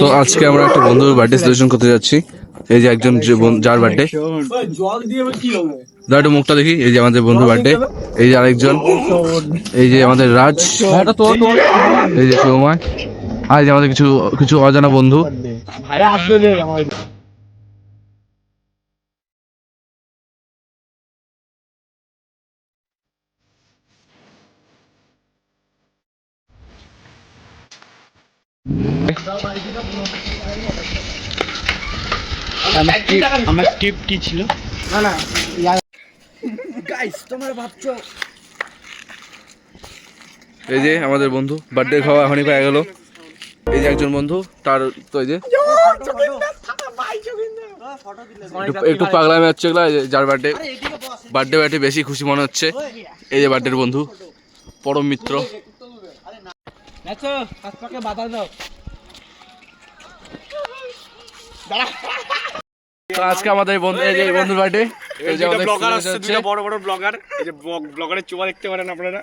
তো আজকে আমরা একটা বন্ধুর বার্থডে সেলিব্রেশন করতে যাচ্ছি। এই যে একজন যার বার্থডে একটু মুখটা দেখি। এই যে আমাদের বন্ধু বার্থডে এই যে আরেকজন। এই যে আমাদের রাজ। এই যে সৌমায় আর যে আমাদের কিছু কিছু অজানা বন্ধু। আমার আমার স্ক্রিপ্ট কি ছিল? না না গাইস তোমরা ভাবছ এই যে আমাদের বন্ধু বার্থডে খাওয়া এখনই পেয়ে গেল। এই যে একজন বন্ধু তার তো এই যে। একটু- একটু পাগলামি হচ্ছে এগুলা, যার বার্থডে বার্থডে বার্থডে বেশি খুশি মনে হচ্ছে। এই যে বার্থডের বন্ধু পরম মিত্র। দেখো হাত পাকে বাধা দাও। তো আজকে আমাদের বন্ধু এই যে বন্ধুর বার্থডে এই যে আমাদের ব্লগার আসছে দুটো বড় বড় ব্লগার এই যে ব্লগারের চোবা দেখতে পারেন আপনারা।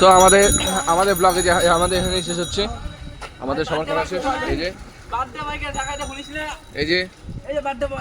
তো আমাদের আমাদের ব্লগে যে আমাদের এখানে শেষ হচ্ছে। আমাদের সবার কথা শেষ। এই যে এই যে